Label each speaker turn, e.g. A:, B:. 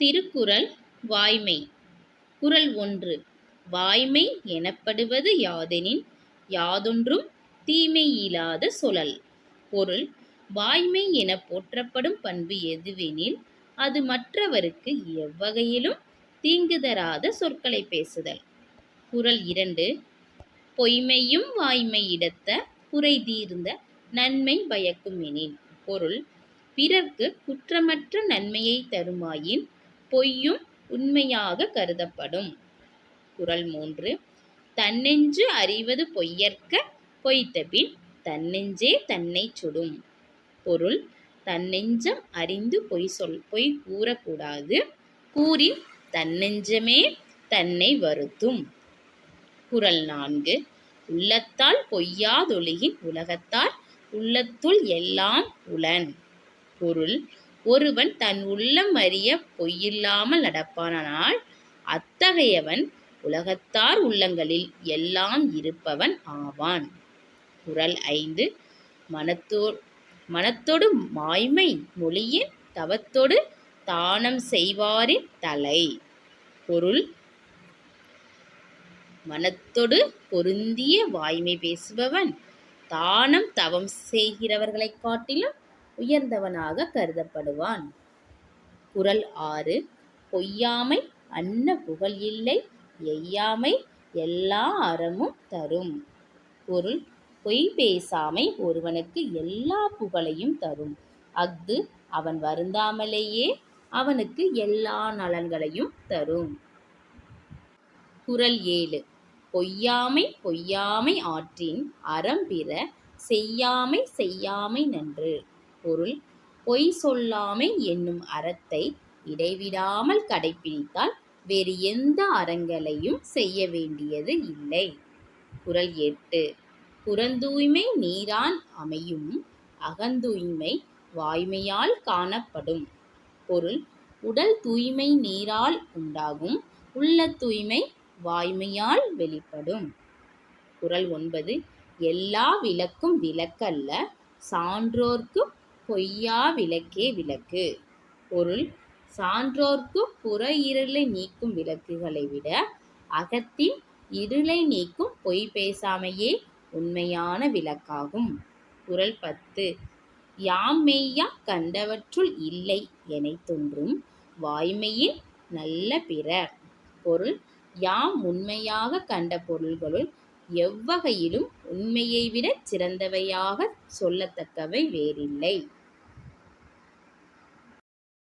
A: திருக்குறள் வாய்மை குரல் ஒன்று வாய்மை எனப்படுவது யாதெனின் யாதொன்றும் தீமை இல்லாத சொலல் பொருள் வாய்மை என போற்றப்படும் பண்பு எதுவெனில் அது மற்றவருக்கு எவ்வகையிலும் தீங்கு தராத சொற்களை பேசுதல் குரல் இரண்டு பொய்மையும் வாய்மை இடத்த குறை தீர்ந்த நன்மை பயக்குமெனின் பொருள் பிறர்க்கு குற்றமற்ற நன்மையை தருமாயின் பொய்யும் உண்மையாக கருதப்படும் குரல் மூன்று தன்னெஞ்சு அறிவது பொய்யற்க பொய்த்தபின் தன்னெஞ்சே தன்னை சுடும் பொருள் தன்னெஞ்சம் அறிந்து பொய் சொல் பொய் கூறக்கூடாது கூறி தன்னெஞ்சமே தன்னை வருத்தும் குரல் நான்கு உள்ளத்தால் பொய்யாதொழியின் உலகத்தால் உள்ளத்துள் எல்லாம் உளன் பொருள் ஒருவன் தன் உள்ளம் அறிய பொய்யில்லாமல் நடப்பானால் அத்தகையவன் உலகத்தார் உள்ளங்களில் எல்லாம் இருப்பவன் ஆவான் குரல் ஐந்து மனத்தோ மனத்தோடு மாய்மை மொழியின் தவத்தோடு தானம் செய்வாரின் தலை பொருள் மனத்தோடு பொருந்திய வாய்மை பேசுபவன் தானம் தவம் செய்கிறவர்களை காட்டிலும் உயர்ந்தவனாக கருதப்படுவான் குரல் ஆறு பொய்யாமை அன்ன புகழ் இல்லை எய்யாமை எல்லா அறமும் தரும் பொருள் பொய் பேசாமை ஒருவனுக்கு எல்லா புகழையும் தரும் அஃது அவன் வருந்தாமலேயே அவனுக்கு எல்லா நலன்களையும் தரும் குரல் ஏழு பொய்யாமை பொய்யாமை ஆற்றின் அறம் பிற செய்யாமை செய்யாமை நன்று பொருள் பொய் சொல்லாமை என்னும் அறத்தை இடைவிடாமல் கடைபிடித்தால் வேறு எந்த அறங்களையும் செய்ய வேண்டியது இல்லை குரல் எட்டு புறந்தூய்மை நீரான் அமையும் அகந்தூய்மை வாய்மையால் காணப்படும் பொருள் உடல் தூய்மை நீரால் உண்டாகும் உள்ள தூய்மை வாய்மையால் வெளிப்படும் குரல் ஒன்பது எல்லா விளக்கும் விளக்கல்ல சான்றோர்க்கு பொய்யா விளக்கே விளக்கு பொருள் சான்றோர்க்கு புற இருளை நீக்கும் விளக்குகளை விட அகத்தின் இருளை நீக்கும் பொய் பேசாமையே உண்மையான விளக்காகும் குரல் பத்து யாம் மெய்யா கண்டவற்றுள் இல்லை என தோன்றும் வாய்மையில் நல்ல பிற பொருள் யாம் உண்மையாக கண்ட பொருள்களுள் எவ்வகையிலும் உண்மையை விடச் சிறந்தவையாகச் சொல்லத்தக்கவை வேறில்லை